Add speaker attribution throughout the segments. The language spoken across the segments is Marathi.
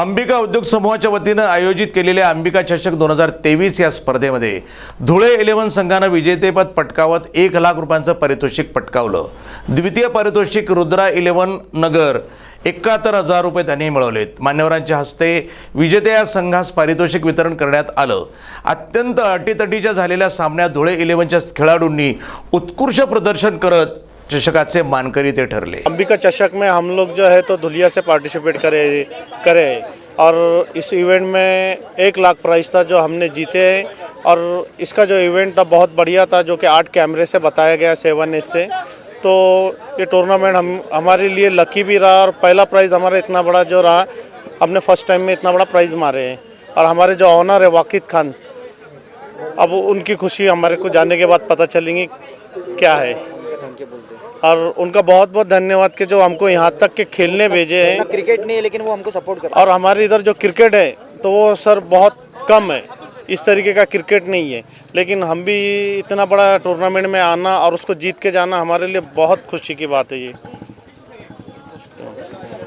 Speaker 1: अंबिका उद्योग समूहाच्या वतीनं आयोजित केलेल्या अंबिका चषक दोन हजार तेवीस या स्पर्धेमध्ये धुळे इलेव्हन संघानं विजेतेपद पटकावत एक लाख रुपयांचं पारितोषिक पटकावलं. द्वितीय पारितोषिक रुद्रा इलेव्हन नगर एकाहत्तर हजार रुपये त्यांनी मिळवलेत. मान्यवरांच्या हस्ते विजेत्या या संघास पारितोषिक वितरण करण्यात आलं. अत्यंत अटीतटीच्या झालेल्या सामन्यात धुळे इलेव्हनच्या खेळाडूंनी उत्कृष्ट प्रदर्शन करत चषकाचे मानकरी ते ठरले.
Speaker 2: अंबिका चषक में हम लोग जो है तो धुलिया से पार्टिसिपेट करे करे। और इस इवेंट में एक लाख प्राइस था जो हमने जीते। हैं और इसका जो इवेंट था बहुत बढ़िया था, जो कि आठ कैमरे से बताया गया सेवन एस से। तो ये टूर्नामेंट हम, हमारे लिए लकी भी रहा और पहला प्राइज़ हमारा इतना बड़ा जो रहा, हमने फ़र्स्ट टाइम में इतना बड़ा प्राइज़ मारे। हैं और हमारे जो ऑनर है, वाकिद खान, अब उनकी खुशी हमारे को जानने के बाद पता चलेंगी क्या है। और उनका बहुत बहुत धन्यवाद कि जो हमको यहाँ तक के खेलने भेजे हैं।
Speaker 3: क्रिकेट नहीं है लेकिन वो हमको सपोर्ट कर
Speaker 2: और हमारे इधर जो क्रिकेट है तो वो सर बहुत कम है। इस तरीके का क्रिकेट नहीं है। लेकिन हम भी इतना बड़ा टूर्नामेंट में आना और उसको जीत के जाना हमारे लिए बहुत खुशी की बात है ये।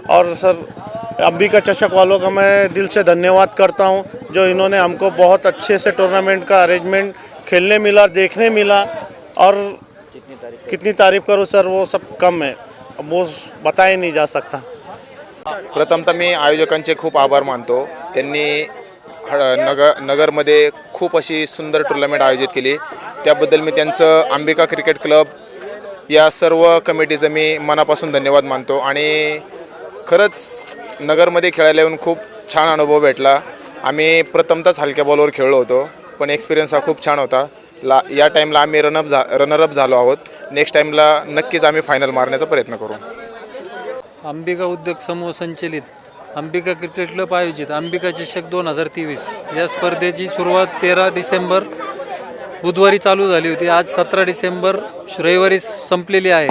Speaker 2: और सर अंबिका चषक वालों का मैं दिल से धन्यवाद करता हूँ जो इन्होंने हमको बहुत अच्छे से टूर्नामेंट का अरेंजमेंट खेलने मिला देखने मिला और कितनी तारीफ करो सर वो सब कम है। वो बताया नहीं जा सकता।
Speaker 4: प्रथमतः मी आयोजकांचे खूप आभार मानतो. त्यांनी हळ- नगर नगरमध्ये खूप अशी सुंदर टुर्नामेंट आयोजित केली. त्याबद्दल मी त्यांचं अंबिका क्रिकेट क्लब या सर्व कमिटीचं मी मनापासून धन्यवाद मानतो. आणि खरंच नगरमध्ये खेळायला येऊन खूप छान अनुभव भेटला. आम्ही प्रथमतःच हलक्या बॉलवर खेळलो होतो पण एक्सपिरियन्स हा खूप छान होता. ला या टाईमला आम्ही रनअप झा रनरअप झालो आहोत. नेक्स्ट टाईमला नक्कीच आम्ही फायनल मारण्याचा प्रयत्न करू.
Speaker 5: अंबिका उद्योग समूह संचलित. अंबिका क्रिकेट क्लब आयोजित. अंबिका चषक दोन हजार तेवीस. या स्पर्धेची सुरुवात तेरा डिसेंबर बुधवारी चालू झाली होती. आज सतरा डिसेंबर रविवारी संपलेली आहे.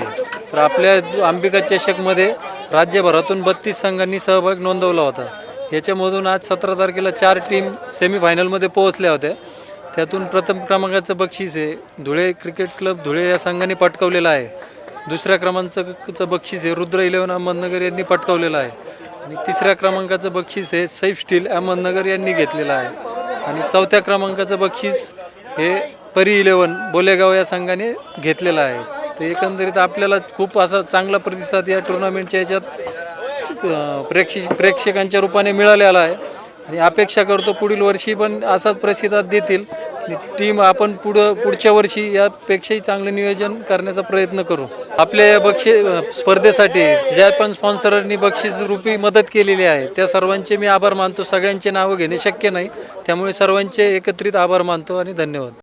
Speaker 5: तर आपल्या अंबिका चषकमध्ये राज्यभरातून बत्तीस संघांनी सहभाग नोंदवला होता. याच्यामधून आज सतरा तारखेला चार टीम सेमीफायनलमध्ये पोहोचल्या होत्या. त्यातून प्रथम क्रमांकाचं बक्षीस आहे. धुळे क्रिकेट क्लब धुळे या संघाने पटकावलेलं आहे. दुसऱ्या क्रमांकाचं बक्षीस आहे. रुद्र इलेव्हन अहमदनगर यांनी पटकावलेलं आहे. आणि तिसऱ्या क्रमांकाचं बक्षीस हे सैफ स्टील अहमदनगर यांनी घेतलेलं आहे. आणि चौथ्या क्रमांकाचं बक्षीस हे परी इलेव्हन बोलेगाव या संघाने घेतलेलं आहे. तर एकंदरीत आपल्याला खूप असा चांगला प्रतिसाद या टुर्नामेंटच्या याच्यात प्रेक्षक प्रेक्षकांच्या रूपाने मिळालेला आहे. आणि अपेक्षा करतो पुढील वर्षी पण असाच प्रतिसाद देतील. टीम आपण पुढं पुढच्या वर्षी यापेक्षाही चांगलं नियोजन करण्याचा प्रयत्न करू. आपल्या या बक्षी स्पर्धेसाठी ज्या पण स्पॉन्सरांनी बक्षीस रूपी मदत केलेली आहे त्या सर्वांचे मी आभार मानतो. सगळ्यांचे नावं घेणे शक्य नाही. त्यामुळे सर्वांचे एकत्रित आभार मानतो आणि धन्यवाद.